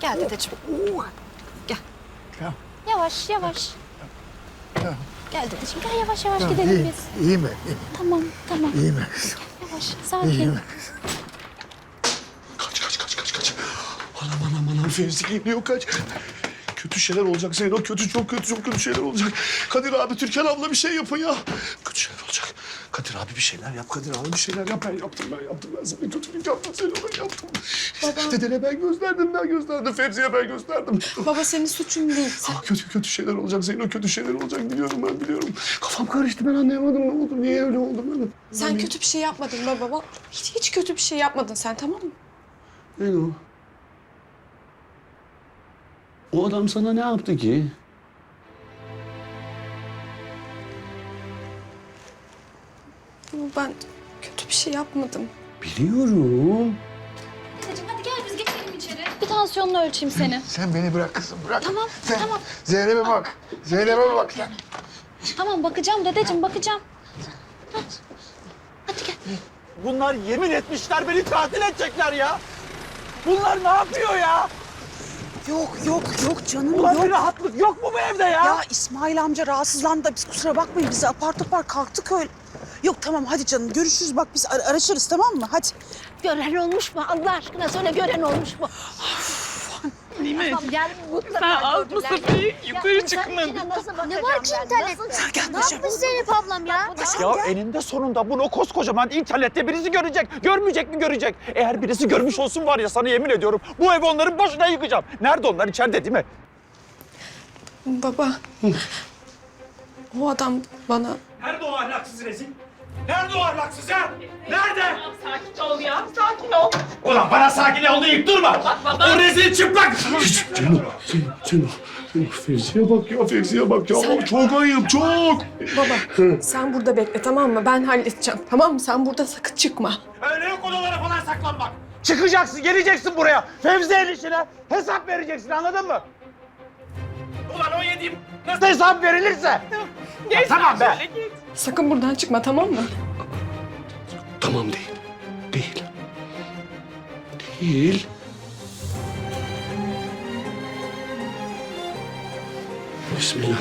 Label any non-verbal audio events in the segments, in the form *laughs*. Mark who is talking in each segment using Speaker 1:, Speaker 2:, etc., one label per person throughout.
Speaker 1: Gel dedeciğim. Gel.
Speaker 2: Tamam.
Speaker 1: Yavaş yavaş.
Speaker 2: Tamam.
Speaker 1: Gel dedeciğim gel yavaş yavaş
Speaker 2: Tamam,
Speaker 1: gidelim
Speaker 2: iyi,
Speaker 1: biz.
Speaker 2: iyi mi? İyi,
Speaker 1: Tamam tamam
Speaker 2: iyi mi
Speaker 1: yavaş
Speaker 2: İyi
Speaker 1: sakin.
Speaker 2: mi?
Speaker 3: Kaç kaç kaç kaç kaç. Anam anam anam Fevzi geliyor kaç. Kötü şeyler olacak Zeyno. Kötü çok kötü çok kötü şeyler olacak. Kadir abi Türkan abla bir şey yapın ya. Kötü şeyler olacak. Kadir abi bir şeyler yap. Kadir abi bir şeyler yap. Ben yaptım ben yaptım. Ben sana kötülük yaptım. Zeyno ben yaptım. Dedene ben gösterdim ben gösterdim. Fevzi'ye ben gösterdim.
Speaker 4: Baba senin suçun değil.
Speaker 3: Ah, kötü kötü şeyler olacak Zeyno. Kötü şeyler olacak biliyorum ben biliyorum. Kafam karıştı ben anlayamadım ne oldu. Niye öyle oldu ben?
Speaker 4: Sen kötü bir şey yapmadın baba. Hiç, hiç kötü bir şey yapmadın sen tamam mı?
Speaker 3: Zeyno. O adam sana ne yaptı ki?
Speaker 4: Baba ben kötü bir şey yapmadım.
Speaker 3: Biliyorum.
Speaker 1: Dedeciğim hadi gel biz geçelim içeri. Bir tansiyonunu ölçeyim senin. *laughs*
Speaker 2: Sen beni bırak kızım bırak.
Speaker 1: Tamam,
Speaker 2: sen
Speaker 1: tamam.
Speaker 2: Zeynep'e bak. Zeynep'e bak sen.
Speaker 1: Tamam bakacağım dedeciğim bakacağım.
Speaker 5: Bunlar yemin etmişler beni katil edecekler ya. Bunlar ne yapıyor ya?
Speaker 6: Yok yok yok canım
Speaker 5: Ulan bir
Speaker 6: yok.
Speaker 5: rahatlık yok mu bu evde ya?
Speaker 6: Ya İsmail amca rahatsızlandı da biz kusura bakmayın bizi apar topar kalktık öyle. Yok tamam hadi canım görüşürüz bak biz ar- araşırız tamam mı hadi.
Speaker 7: Gören olmuş mu? Allah aşkına söyle gören olmuş mu?
Speaker 6: Nimet.
Speaker 7: Tamam gel mutlaka
Speaker 6: Sen al bu
Speaker 7: gördüler.
Speaker 6: sefer yukarı
Speaker 7: Ya, nasıl
Speaker 8: Ne var ki
Speaker 7: bakacağım ben?
Speaker 8: internette?
Speaker 7: Nasıl- Ne
Speaker 6: paşam.
Speaker 7: yapmış Zeynep ablam ya?
Speaker 5: Ya eninde sonunda bunu koskocaman internette birisi görecek. Görmeyecek mi görecek? Eğer birisi görmüş olsun var ya sana yemin ediyorum bu evi onların başına yıkacağım. Nerede onlar içeride değil mi?
Speaker 4: Baba. o adam bana
Speaker 5: Nerede o ahlaksız rezil? Nerede o ahlaksız ya? Nerede?
Speaker 6: Sakin ol ya sakin ol.
Speaker 5: Ulan bana sakin ol deyip durma. O rezil çıplak.
Speaker 3: Zeyno, Zeyno. Zeyno, Fevzi'ye bak ya, Fevzi'ye bak ya. Çok ayıp, çok.
Speaker 4: baba sen burada bekle tamam mı? Ben halledeceğim tamam mı? Sen burada sakın çıkma.
Speaker 5: Öyle yok odalara falan saklanmak. Çıkacaksın, geleceksin buraya. Fevzi'nin işine hesap vereceksin anladın mı? Ulan o yediğim nasıl hesap verilirse. Tamam be.
Speaker 4: Sakın buradan çıkma tamam mı?
Speaker 3: Tamam değil. Değil. Değil. Bismillah.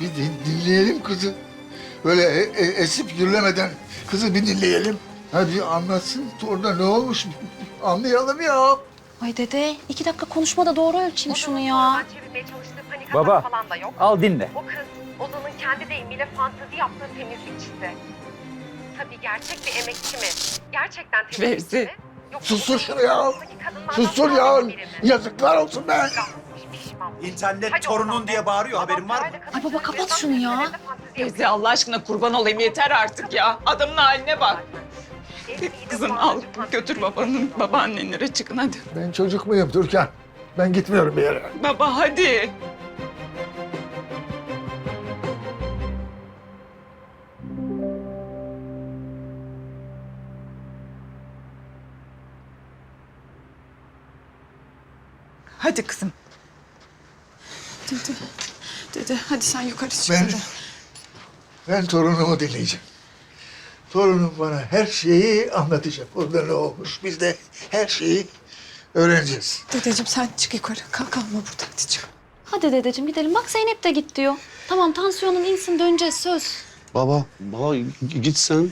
Speaker 2: Bir din- dinleyelim kızı. Böyle e- e- esip gürlemeden kızı bir dinleyelim. Hadi anlatsın orada ne olmuş anlayalım ya.
Speaker 1: Ay dede iki dakika konuşmada doğru ölçeyim şunu ya.
Speaker 9: çevirmeye çalıştığı panik
Speaker 5: Baba.
Speaker 9: falan da yok.
Speaker 5: Al dinle.
Speaker 9: O kız Ozan'ın kendi deyimiyle fantezi yaptığı temizlikçisi. Tabii gerçek bir emekçi mi? Gerçekten temizlikçi mi? Yoksa
Speaker 2: Sustur şunu ya. Sustur ya. Yazıklar olsun be.
Speaker 5: İnternet
Speaker 9: Hadi
Speaker 5: torunun diye bağırıyor, haberin var mı?
Speaker 1: Ay baba, kapat şunu ya.
Speaker 9: yapıyor.
Speaker 6: Allah aşkına kurban olayım yeter artık ya. Adamın haline bak. *laughs* Kızım al götür babanın babaannenlere çıkın hadi.
Speaker 2: Ben çocuk muyum Türkan? Ben gitmiyorum bir yere.
Speaker 6: Baba hadi. Hadi kızım.
Speaker 4: Dede, dede hadi sen yukarı çık.
Speaker 2: Ben,
Speaker 4: dede.
Speaker 2: ben torunumu dinleyeceğim. Torunum bana her şeyi anlatacak. Orada ne olmuş biz de her şeyi öğreneceğiz.
Speaker 4: Dedeciğim sen çık yukarı. Kalk kalma burada hadi çık.
Speaker 1: Hadi dedeciğim gidelim. Bak Zeynep de git diyor. Tamam tansiyonun insin döneceğiz söz.
Speaker 3: Baba, baba git sen.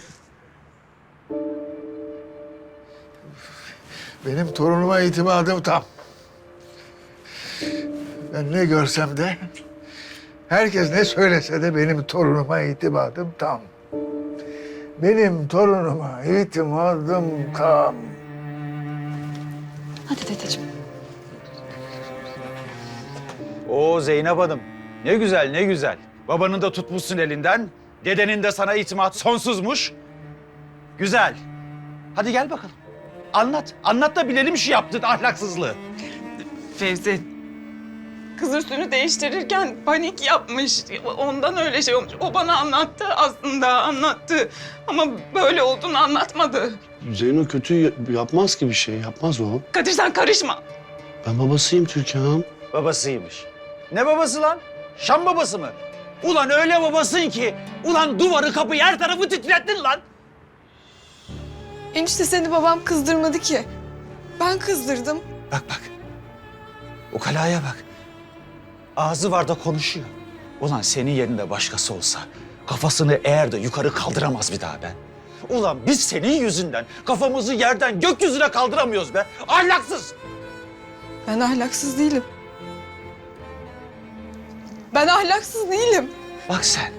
Speaker 2: Benim torunuma itimadım tam. Ben ne görsem de, herkes ne söylese de benim torunuma itimadım tam. Benim torunuma itimadım tam.
Speaker 1: Hadi dedeciğim.
Speaker 5: Oo Zeynep Hanım. Ne güzel, ne güzel. Babanın da tutmuşsun elinden. Dedenin de sana itimat sonsuzmuş. Güzel. Hadi gel bakalım. Anlat. Anlat da bilelim şu yaptığın ahlaksızlığı.
Speaker 6: Fevzi kız üstünü değiştirirken panik yapmış. Ondan öyle şey olmuş. O bana anlattı aslında anlattı. Ama böyle olduğunu anlatmadı.
Speaker 3: Zeyno kötü yapmaz ki bir şey, yapmaz o.
Speaker 6: Kadir sen karışma.
Speaker 3: Ben babasıyım Türkan.
Speaker 5: Babasıymış. Ne babası lan? Şam babası mı? Ulan öyle babasın ki, ulan duvarı kapıyı her tarafı titrettin lan.
Speaker 4: Enişte seni babam kızdırmadı ki. Ben kızdırdım.
Speaker 5: Bak bak. O kalaya bak. Ağzı var da konuşuyor. Ulan senin yerinde başkası olsa kafasını eğer de yukarı kaldıramaz bir daha be. Ulan biz senin yüzünden kafamızı yerden gökyüzüne kaldıramıyoruz be. Ahlaksız.
Speaker 4: Ben ahlaksız değilim. Ben ahlaksız değilim.
Speaker 5: Bak sen.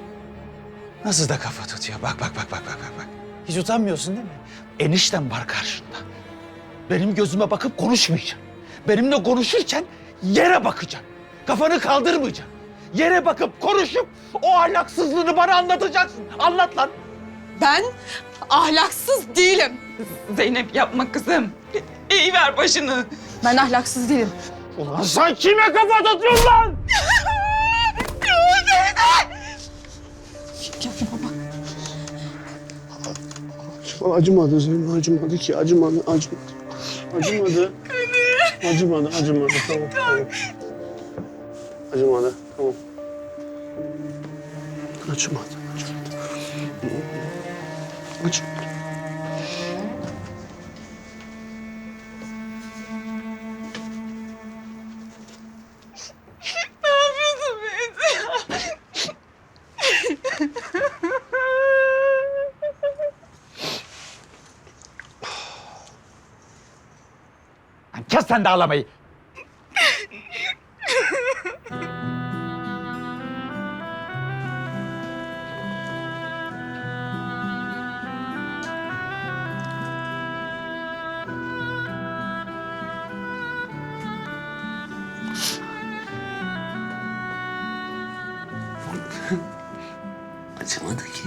Speaker 5: Nasıl da kafa tutuyor. Bak bak bak bak bak bak. bak. Hiç utanmıyorsun değil mi? Eniştem var karşında. Benim gözüme bakıp konuşmayacaksın. Benimle konuşurken yere bakacaksın. Kafanı kaldırmayacaksın. Yere bakıp konuşup o ahlaksızlığını bana anlatacaksın. Anlat lan.
Speaker 4: Ben ahlaksız değilim.
Speaker 6: Zeynep yapma kızım. İyi ver başını.
Speaker 4: Ben ahlaksız değilim.
Speaker 5: Ulan sen kime kafa tutuyorsun lan?
Speaker 3: Bana acımadı Zeyno, acımadı ki. Acımadı, acımadı. Acımadı. Acımadı, acımadı. Tamam, tamam. Acımadı, tamam. Acımadı, acımadı. Acımadı.
Speaker 5: Kes sen de ağlamayı.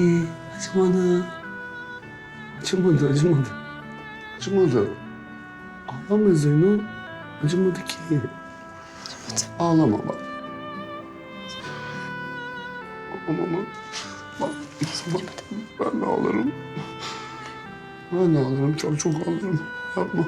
Speaker 3: Ki, acımadı. Acımadı, acımadı. Acımadı. Ağlama Zeyno. Acımadı ki. Ağlama bak. Ağlama. Bak, bak ben de ağlarım. Ben de ağlarım, çok çok ağlarım. Yapma.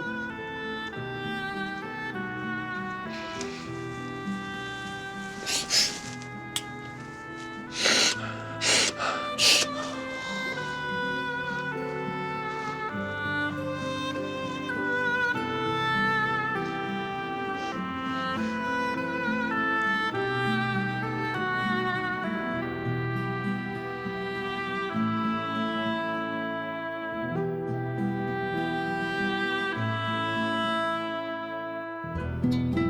Speaker 3: thank you